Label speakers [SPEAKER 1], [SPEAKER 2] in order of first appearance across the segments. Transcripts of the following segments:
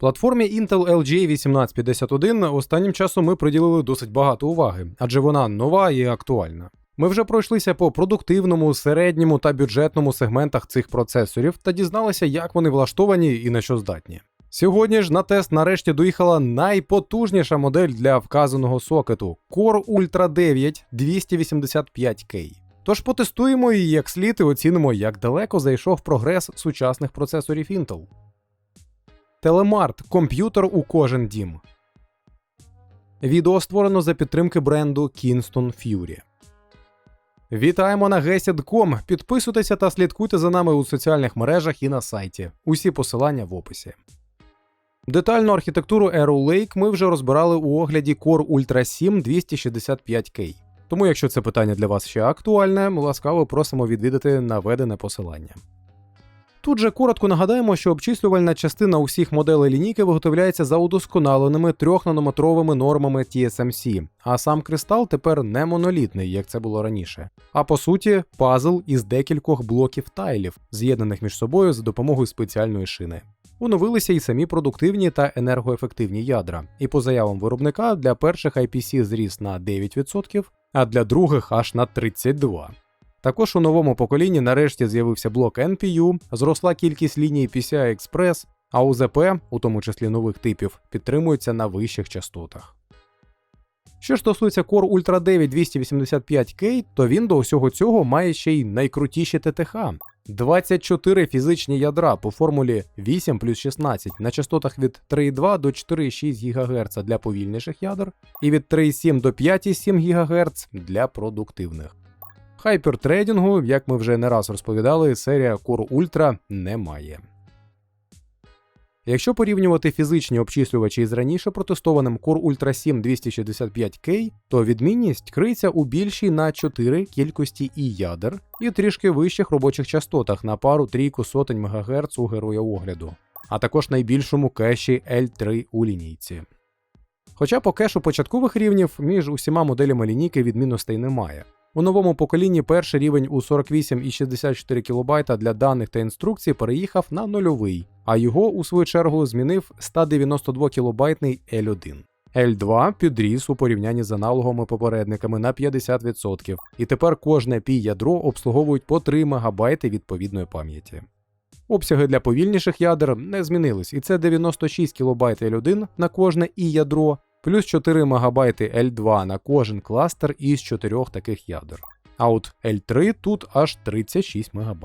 [SPEAKER 1] Платформі Intel LGA 1851 останнім часом ми приділили досить багато уваги, адже вона нова і актуальна. Ми вже пройшлися по продуктивному, середньому та бюджетному сегментах цих процесорів та дізналися, як вони влаштовані і на що здатні. Сьогодні ж на тест нарешті доїхала найпотужніша модель для вказаного сокету Core Ultra 9 285K. Тож потестуємо її як слід і оцінимо, як далеко зайшов прогрес сучасних процесорів Intel. Телемарт комп'ютер у кожен дім. Відео створено за підтримки бренду Kingston Fury. Вітаємо на Gesid.com. Підписуйтеся та слідкуйте за нами у соціальних мережах і на сайті. Усі посилання в описі. Детальну архітектуру Arrow Lake ми вже розбирали у огляді Core Ultra 7 265K. Тому, якщо це питання для вас ще актуальне, ласкаво просимо відвідати наведене посилання. Тут же коротко нагадаємо, що обчислювальна частина усіх моделей лінійки виготовляється за удосконаленими 3-нанометровими нормами TSMC, а сам кристал тепер не монолітний, як це було раніше, а по суті, пазл із декількох блоків тайлів, з'єднаних між собою за допомогою спеціальної шини. Оновилися і самі продуктивні та енергоефективні ядра, і по заявам виробника для перших IPC зріс на 9%, а для других аж на 32%. Також у новому поколінні нарешті з'явився блок NPU, зросла кількість ліній PCI Express, а УЗП, у тому числі нових типів, підтримуються на вищих частотах. Що ж стосується Core Ultra 9 285K, то він до усього цього має ще й найкрутіші ТТХ. 24 фізичні ядра по формулі 8 плюс 16 на частотах від 3,2 до 4,6 ГГц для повільніших ядер, і від 3,7 до 5,7 ГГц для продуктивних. Хайпертрейдингу, як ми вже не раз розповідали, серія Core Ultra не має. Якщо порівнювати фізичні обчислювачі із раніше протестованим Core Ultra 7 265K, то відмінність криється у більшій на 4 кількості і ядер, і трішки вищих робочих частотах на пару трійку сотень МГц у героя огляду, а також найбільшому кеші L3 у лінійці. Хоча по кешу початкових рівнів між усіма моделями лінійки відмінностей немає. У новому поколінні перший рівень у 48 і 64 кБ для даних та інструкцій переїхав на нульовий, а його, у свою чергу, змінив 192 кБ L1. L2 підріс у порівнянні з аналоговими попередниками на 50%, і тепер кожне пі ядро обслуговують по 3 МБ відповідної пам'яті. Обсяги для повільніших ядер не змінились, і це 96 кБ L1 на кожне і ядро, плюс 4 МБ L2 на кожен кластер із 4 таких ядер. А от L3 тут аж 36 МБ.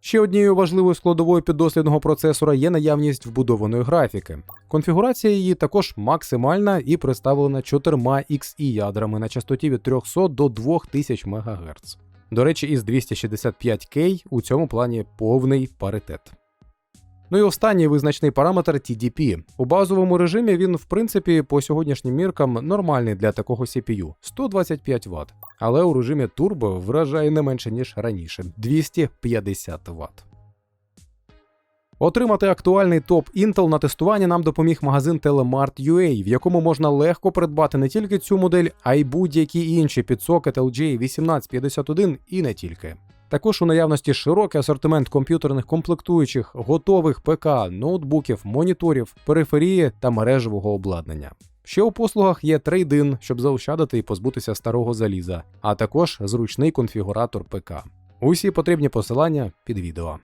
[SPEAKER 1] Ще однією важливою складовою піддослідного процесора є наявність вбудованої графіки. Конфігурація її також максимальна і представлена 4 XE ядрами на частоті від 300 до 2000 МГц. До речі, із 265K у цьому плані повний паритет. Ну і останній визначний параметр TDP. У базовому режимі він, в принципі, по сьогоднішнім міркам нормальний для такого CPU 125 Вт. Але у режимі Turbo вражає не менше, ніж раніше 250 Вт. Отримати актуальний топ Intel на тестування нам допоміг магазин Telemart.ua, в якому можна легко придбати не тільки цю модель, а й будь-які інші підсокет LG 1851 і не тільки. Також у наявності широкий асортимент комп'ютерних комплектуючих, готових ПК, ноутбуків, моніторів, периферії та мережевого обладнання. Ще у послугах є трейдин, щоб заощадити і позбутися старого заліза, а також зручний конфігуратор ПК. Усі потрібні посилання під відео.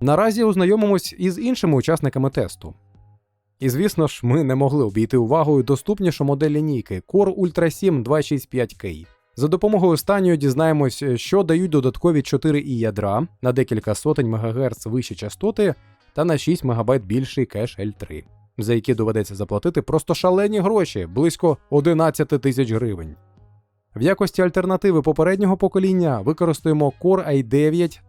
[SPEAKER 1] Наразі ознайомимось із іншими учасниками тесту. І звісно ж, ми не могли обійти увагою доступнішу модель лінійки Core Ultra 7 265K. За допомогою останньої дізнаємось, що дають додаткові 4 і ядра на декілька сотень МГц вищі частоти та на 6 МБ більший кеш L3, за які доведеться заплатити просто шалені гроші близько 11 тисяч гривень. В якості альтернативи попереднього покоління використаємо Core i9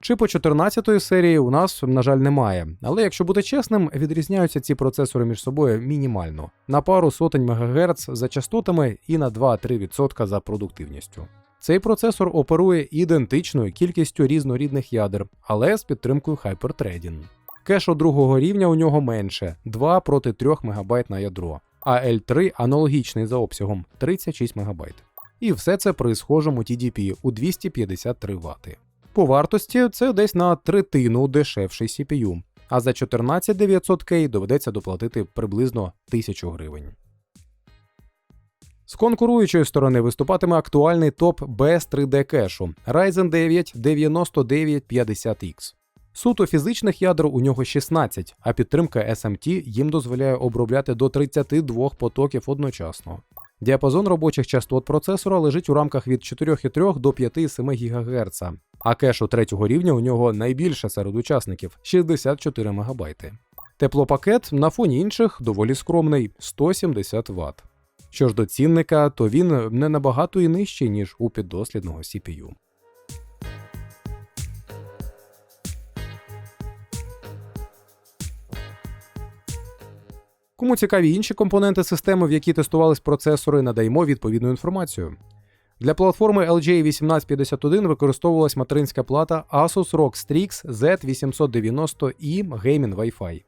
[SPEAKER 1] 13900KF. Чипу 14 серії у нас, на жаль, немає, але якщо бути чесним, відрізняються ці процесори між собою мінімально на пару сотень МГц за частотами і на 2-3% за продуктивністю. Цей процесор оперує ідентичною кількістю різнорідних ядер, але з підтримкою Hyperthreading. Кешу другого рівня у нього менше 2 проти 3 МБ на ядро, а L3 аналогічний за обсягом 36 МБ. І все це при схожому TDP у 253 Вт. По вартості це десь на третину дешевший CPU, а за 14900K доведеться доплатити приблизно 1000 гривень. З конкуруючої сторони виступатиме актуальний топ без 3D кешу Ryzen 9 9950X. Суто фізичних ядер у нього 16, а підтримка SMT їм дозволяє обробляти до 32 потоків одночасно. Діапазон робочих частот процесора лежить у рамках від 4,3 до 5,7 ГГц, а кешу третього рівня у нього найбільше серед учасників 64 МБ. Теплопакет на фоні інших доволі скромний 170 Вт. Що ж до цінника, то він не набагато і нижчий, ніж у піддослідного CPU. Кому цікаві інші компоненти системи, в які тестувались процесори, надаємо відповідну інформацію. Для платформи LG 1851 використовувалась материнська плата Asus ROG Strix Z890i Gaming Wi-Fi.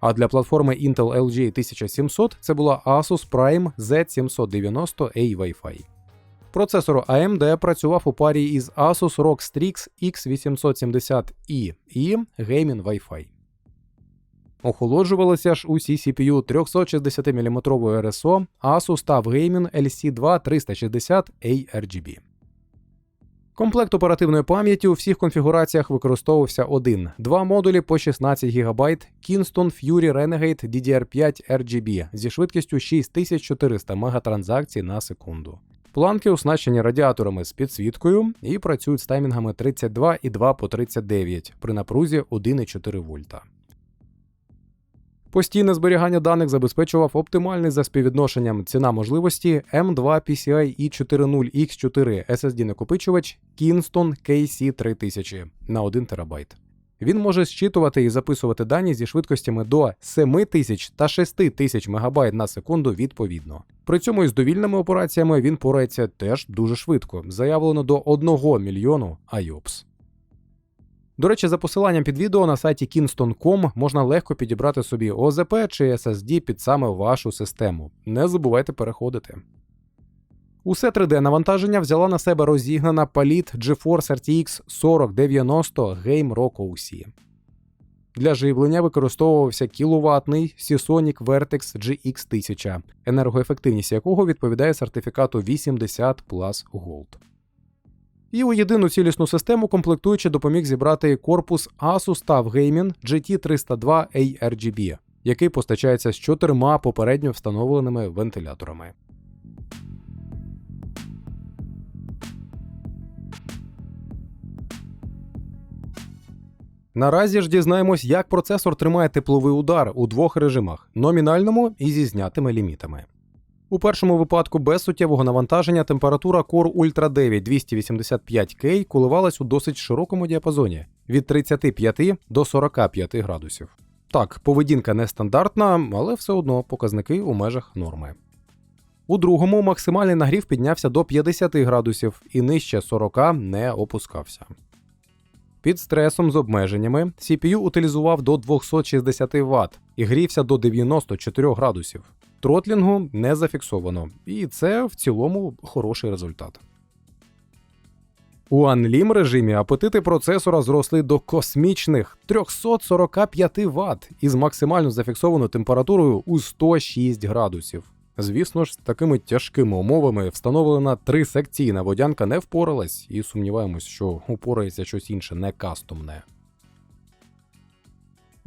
[SPEAKER 1] А для платформи Intel LG 1700 це була Asus Prime Z790A Wi-Fi. Процесор AMD працював у парі із Asus ROG Strix X870i і Gaming Wi-Fi. Охолоджувалися ж усі CPU 360 мм RSO Asus TUF Gaming LC2 360 ARGB. Комплект оперативної пам'яті у всіх конфігураціях використовувався один, два модулі по 16 ГБ Kingston Fury Renegade DDR5 RGB зі швидкістю 6400 мегатранзакцій на секунду. Планки оснащені радіаторами з підсвіткою і працюють з таймінгами 32 і 2 по 39 при напрузі 1,4 вольта. Постійне зберігання даних забезпечував оптимальний за співвідношенням ціна можливості M2 PCI i40 X4 SSD накопичувач Kingston KC3000 на 1 ТБ. Він може зчитувати і записувати дані зі швидкостями до 7000 та 6000 МБ на секунду відповідно. При цьому із довільними операціями він порається теж дуже швидко, заявлено до 1 мільйону IOPS. До речі, за посиланням під відео на сайті kingston.com можна легко підібрати собі ОЗП чи SSD під саме вашу систему. Не забувайте переходити. Усе 3D-навантаження взяла на себе розігнана паліт GeForce RTX 4090 Game Rock OC. Для живлення використовувався кіловатний Seasonic Vertex GX 1000, енергоефективність якого відповідає сертифікату 80 Plus Gold. І у єдину цілісну систему комплектуючи допоміг зібрати корпус Asus TUF Gaming GT302 ARGB, який постачається з чотирма попередньо встановленими вентиляторами. Наразі ж дізнаємось, як процесор тримає тепловий удар у двох режимах номінальному і зі знятими лімітами. У першому випадку без суттєвого навантаження температура Core Ultra 9 285K коливалась у досить широкому діапазоні від 35 до 45 градусів. Так, поведінка нестандартна, але все одно показники у межах норми. У другому максимальний нагрів піднявся до 50 градусів і нижче 40 не опускався. Під стресом з обмеженнями CPU утилізував до 260 Вт і грівся до 94 градусів. Тротлінгу не зафіксовано, і це в цілому хороший результат. У Unlim режимі апетити процесора зросли до космічних 345 Вт із максимально зафіксованою температурою у 106 градусів. Звісно ж, з такими тяжкими умовами встановлена трисекційна водянка не впоралась, і сумніваємось, що упорається щось інше не кастомне.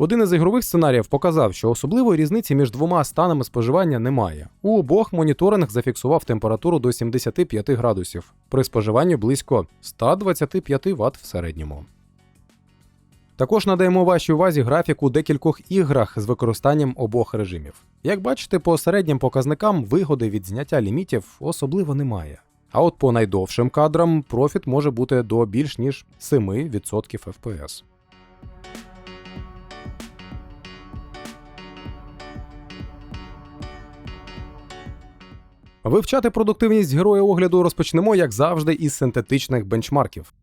[SPEAKER 1] Один із ігрових сценаріїв показав, що особливої різниці між двома станами споживання немає. У обох моніторинг зафіксував температуру до 75 градусів, при споживанні близько 125 Вт в середньому. Також надаємо вашій увазі графік у декількох іграх з використанням обох режимів. Як бачите, по середнім показникам вигоди від зняття лімітів особливо немає. А от по найдовшим кадрам профіт може бути до більш ніж 7% FPS. Вивчати продуктивність героя огляду розпочнемо, як завжди, із синтетичних бенчмарків.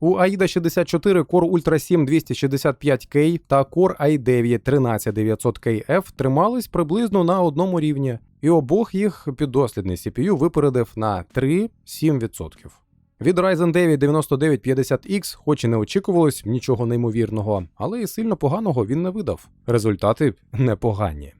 [SPEAKER 1] У AIDA 64 Core Ultra 7 265K та Core i9 13900KF тримались приблизно на одному рівні і обох їх піддослідний CPU випередив на 3-7%. Від Ryzen 9 9950X, хоч і не очікувалось нічого неймовірного, але і сильно поганого він не видав. Результати непогані.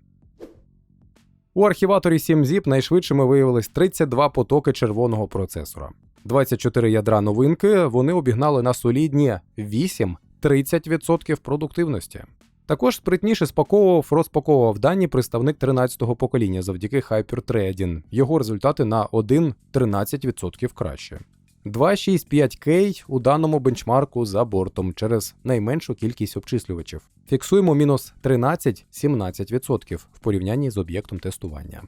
[SPEAKER 1] У архіваторі 7-ZIP найшвидшими виявилось 32 потоки червоного процесора. 24 ядра новинки вони обігнали на солідні 8-30% продуктивності. Також спритніше спаковував, розпаковував дані представник 13-го покоління завдяки HyperTrading. Його результати на 1-13% краще. 265K у даному бенчмарку за бортом через найменшу кількість обчислювачів. Фіксуємо мінус 13-17% в порівнянні з об'єктом тестування.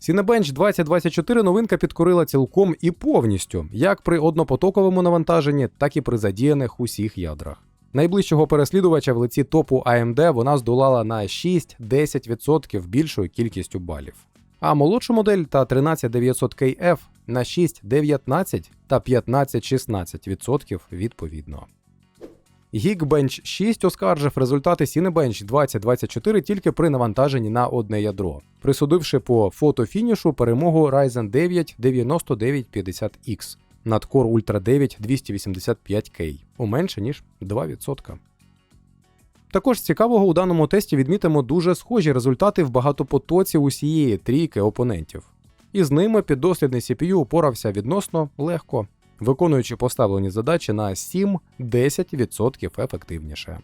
[SPEAKER 1] Cinebench 2024 новинка підкорила цілком і повністю, як при однопотоковому навантаженні, так і при задіяних усіх ядрах. Найближчого переслідувача в лиці топу AMD вона здолала на 6-10% більшою кількістю балів. А молодшу модель та 13900KF на 6, 19 та 15-16% відповідно. Geekbench 6 оскаржив результати Cinebench 2024 тільки при навантаженні на одне ядро, присудивши по фотофінішу перемогу Ryzen 9 9950X над Core Ultra 9 285K у менше ніж 2%. Також цікавого у даному тесті відмітимо дуже схожі результати в багатопотоці усієї трійки опонентів. І з ними піддослідний CPU упорався відносно легко, виконуючи поставлені задачі на 7-10% ефективніше.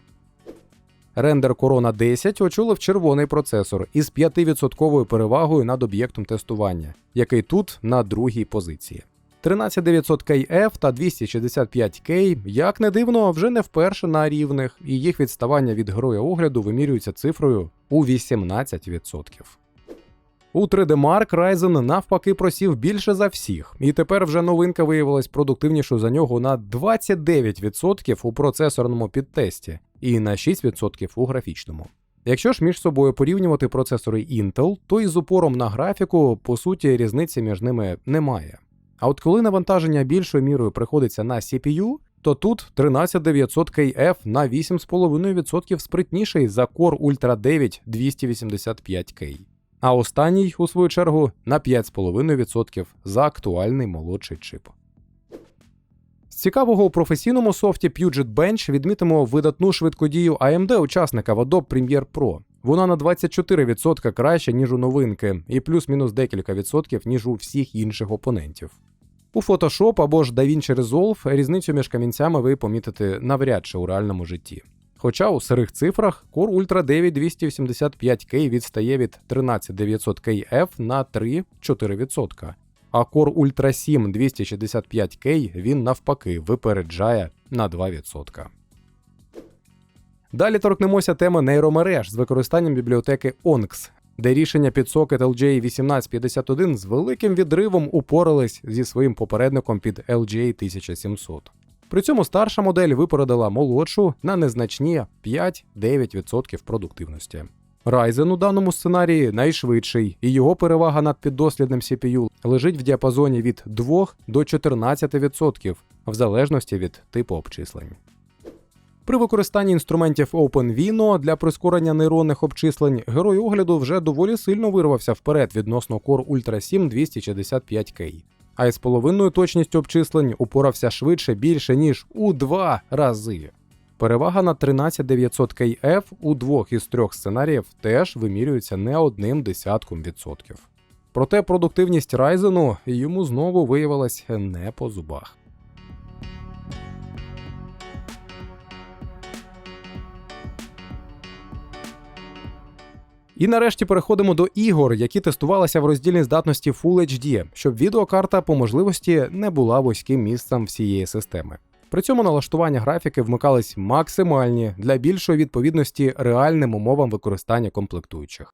[SPEAKER 1] Рендер Corona 10 очолив червоний процесор із 5% перевагою над об'єктом тестування, який тут на другій позиції. 13900KF та 265K, як не дивно, вже не вперше на рівних, і їх відставання від героя огляду вимірюється цифрою у 18%. У 3D Mark Ryzen навпаки просів більше за всіх, і тепер вже новинка виявилась продуктивнішою за нього на 29% у процесорному підтесті і на 6% у графічному. Якщо ж між собою порівнювати процесори Intel, то із упором на графіку, по суті, різниці між ними немає. А от коли навантаження більшою мірою приходиться на CPU, то тут 13900KF на 8,5% спритніший за Core Ultra 9 285K. А останній, у свою чергу, на 5,5% за актуальний молодший чип. З цікавого у професійному софті Puget Bench відмітимо видатну швидкодію AMD учасника в Adobe Premiere Pro. Вона на 24% краще, ніж у новинки, і плюс-мінус декілька відсотків, ніж у всіх інших опонентів. У Photoshop або ж DaVinci Resolve різницю між камінцями ви помітите навряд чи у реальному житті. Хоча у сирих цифрах Core Ultra 9 285K відстає від 13900KF на 3-4%, а Core Ultra 7 265K він навпаки випереджає на 2%. Далі торкнемося теми нейромереж з використанням бібліотеки ONX, де рішення під сокет LGA 1851 з великим відривом упорались зі своїм попередником під LGA 1700. При цьому старша модель випередила молодшу на незначні 5-9% продуктивності. Ryzen у даному сценарії найшвидший, і його перевага над піддослідним CPU лежить в діапазоні від 2 до 14%, в залежності від типу обчислень. При використанні інструментів OpenVINO для прискорення нейронних обчислень герой огляду вже доволі сильно вирвався вперед відносно Core Ultra 7 265K, а із половинною точністю обчислень упорався швидше більше ніж у два рази. Перевага на 13900KF у двох із трьох сценаріїв теж вимірюється не одним десятком відсотків. Проте продуктивність Ryzen йому знову виявилась не по зубах. І нарешті переходимо до ігор, які тестувалися в роздільній здатності Full HD, щоб відеокарта по можливості не була вузьким місцем всієї системи. При цьому налаштування графіки вмикались максимальні для більшої відповідності реальним умовам використання комплектуючих.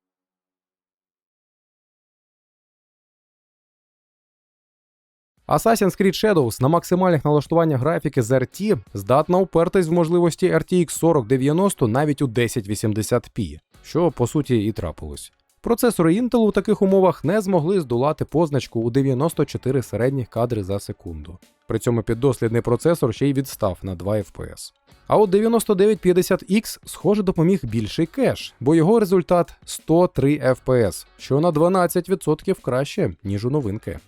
[SPEAKER 1] Assassin's Creed Shadows на максимальних налаштуваннях графіки з RT здатна упертись в можливості RTX 4090 навіть у 1080p, що по суті і трапилось. Процесори Intel у таких умовах не змогли здолати позначку у 94 середніх кадри за секунду. При цьому піддослідний процесор ще й відстав на 2 FPS. А от 9950X, схоже, допоміг більший кеш, бо його результат 103 FPS, що на 12% краще, ніж у новинки.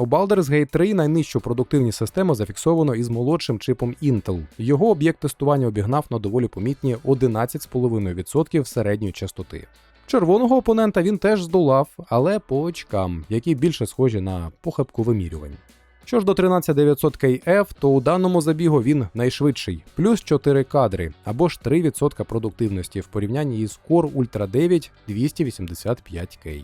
[SPEAKER 1] У Baldur's Gate 3 найнижчу продуктивність систему зафіксовано із молодшим чипом Intel. Його об'єкт тестування обігнав на доволі помітні 11,5% середньої частоти. Червоного опонента він теж здолав, але по очкам, які більше схожі на похибку вимірювань. Що ж до 13900 KF, то у даному забігу він найшвидший, плюс 4 кадри або ж 3% продуктивності в порівнянні із Core Ultra 9 285K.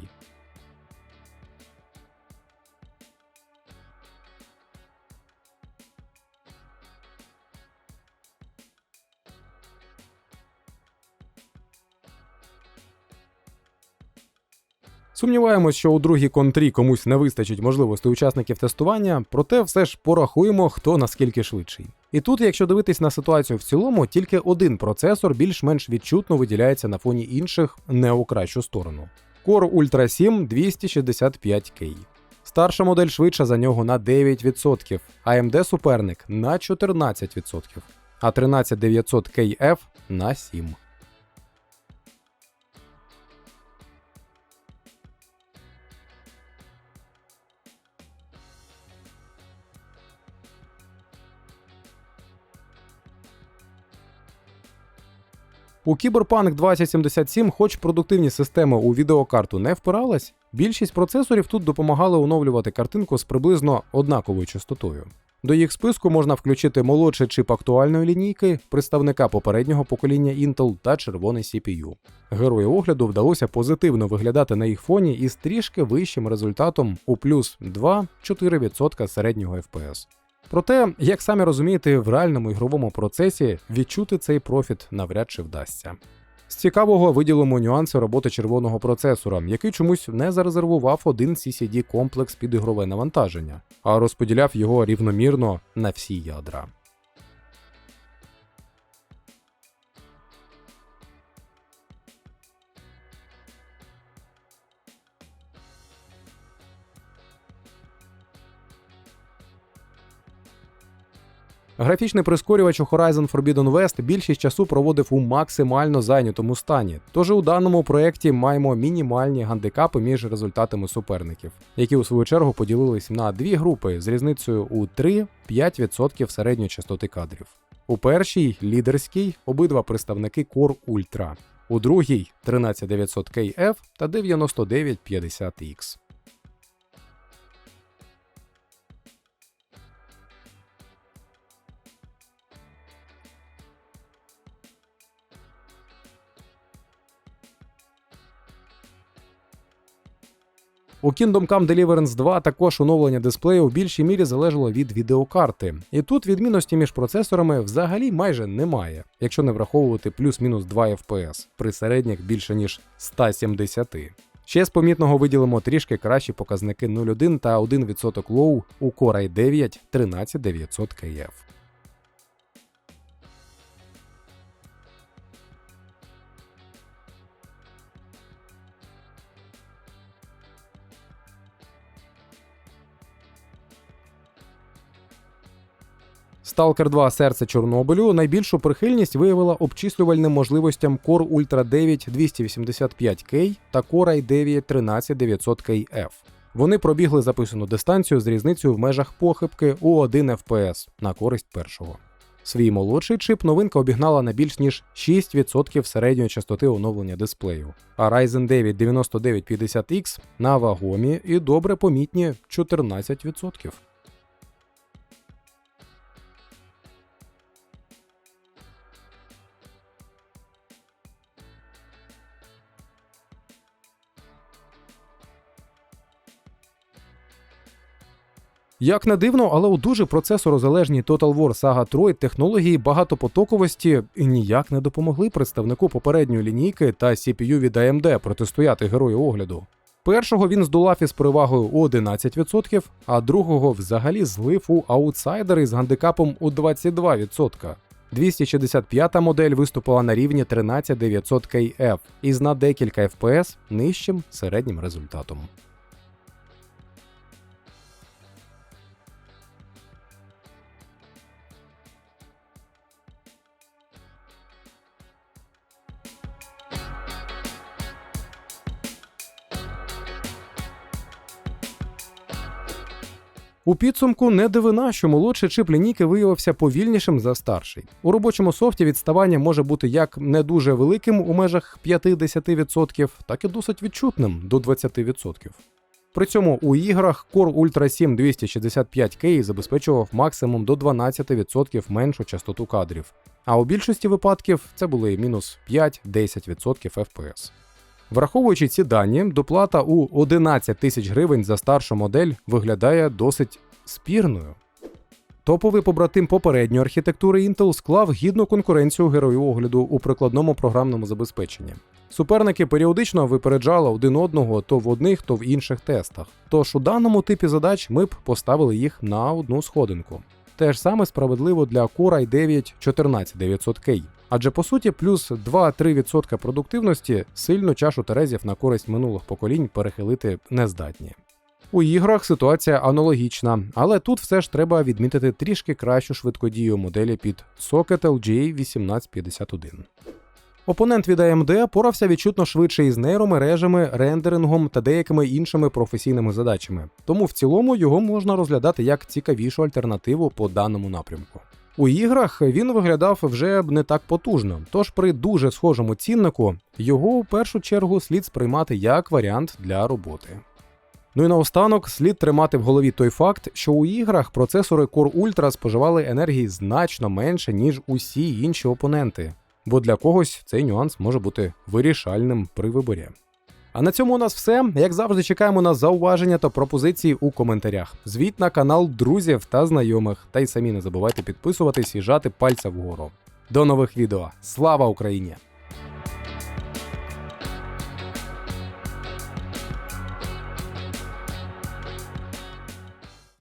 [SPEAKER 1] Сумніваємось, що у другій контрі комусь не вистачить можливостей учасників тестування, проте все ж порахуємо, хто наскільки швидший. І тут, якщо дивитись на ситуацію в цілому, тільки один процесор більш-менш відчутно виділяється на фоні інших не у кращу сторону. Core Ultra 7 265K. Старша модель швидша за нього на 9%, AMD суперник на 14%, а 13900KF на 7%. У Cyberpunk 2077, хоч продуктивні системи у відеокарту не впиралась, більшість процесорів тут допомагали оновлювати картинку з приблизно однаковою частотою. До їх списку можна включити молодший чип актуальної лінійки, представника попереднього покоління Intel та червоний CPU. Герою огляду вдалося позитивно виглядати на їх фоні із трішки вищим результатом у плюс 2-4% середнього FPS. Проте, як самі розумієте, в реальному ігровому процесі відчути цей профіт навряд чи вдасться. З цікавого виділимо нюанси роботи червоного процесора, який чомусь не зарезервував один CCD комплекс під ігрове навантаження, а розподіляв його рівномірно на всі ядра. Графічний прискорювач у Horizon Forbidden West більшість часу проводив у максимально зайнятому стані. Тож у даному проєкті маємо мінімальні гандикапи між результатами суперників, які у свою чергу поділились на дві групи з різницею у 3-5% середньої частоти кадрів. У першій лідерській обидва представники Core Ultra, у другій 13900KF та 9950X. У Kingdom Come Deliverance 2 також оновлення дисплею в більшій мірі залежало від відеокарти, і тут відмінності між процесорами взагалі майже немає, якщо не враховувати плюс-мінус 2 FPS при середніх більше ніж 170. Ще з помітного виділимо трішки кращі показники 0,1 та 1% лоу у Core i9 13900KF. Stalker 2 серце Чорнобилю найбільшу прихильність виявила обчислювальним можливостям Core Ultra 9 285K та Core i9 13900KF. Вони пробігли записану дистанцію з різницею в межах похибки у 1 FPS на користь першого. Свій молодший чип новинка обігнала на більш ніж 6% середньої частоти оновлення дисплею, а Ryzen 9 9950X на вагомі і добре помітні 14%. Як не дивно, але у дуже процесорозалежній Total War Saga Troy технології багатопотоковості ніяк не допомогли представнику попередньої лінійки та CPU від AMD протистояти герою огляду. Першого він здолав із перевагою у 11%, а другого взагалі злив у аутсайдери з гандикапом у 22%. 265 модель виступила на рівні 13900 KF із на декілька FPS нижчим середнім результатом. У підсумку не дивина, що молодший чип лінійки виявився повільнішим за старший. У робочому софті відставання може бути як не дуже великим у межах 50%, так і досить відчутним до 20%. При цьому у іграх Core Ultra 7 265K забезпечував максимум до 12% меншу частоту кадрів, а у більшості випадків це були мінус 5-10% FPS. Враховуючи ці дані, доплата у 11 тисяч гривень за старшу модель виглядає досить спірною. Топовий побратим попередньої архітектури Intel склав гідну конкуренцію герою огляду у прикладному програмному забезпеченні. Суперники періодично випереджали один одного то в одних, то в інших тестах. Тож у даному типі задач ми б поставили їх на одну сходинку. Те ж саме справедливо для Core i9 14900K. Адже по суті, плюс 2-3% продуктивності сильно чашу терезів на користь минулих поколінь перехилити не здатні. У іграх ситуація аналогічна, але тут все ж треба відмітити трішки кращу швидкодію моделі під Socket LGA 1851. Опонент від AMD порався відчутно швидше із нейромережами, рендерингом та деякими іншими професійними задачами, тому в цілому його можна розглядати як цікавішу альтернативу по даному напрямку. У іграх він виглядав вже б не так потужно, тож при дуже схожому ціннику його у першу чергу слід сприймати як варіант для роботи. Ну і наостанок слід тримати в голові той факт, що у іграх процесори Core Ultra споживали енергії значно менше, ніж усі інші опоненти, бо для когось цей нюанс може бути вирішальним при виборі. А на цьому у нас все. Як завжди, чекаємо на зауваження та пропозиції у коментарях. Звіт на канал друзів та знайомих, та й самі не забувайте підписуватись і жати пальця вгору. До нових відео. Слава Україні!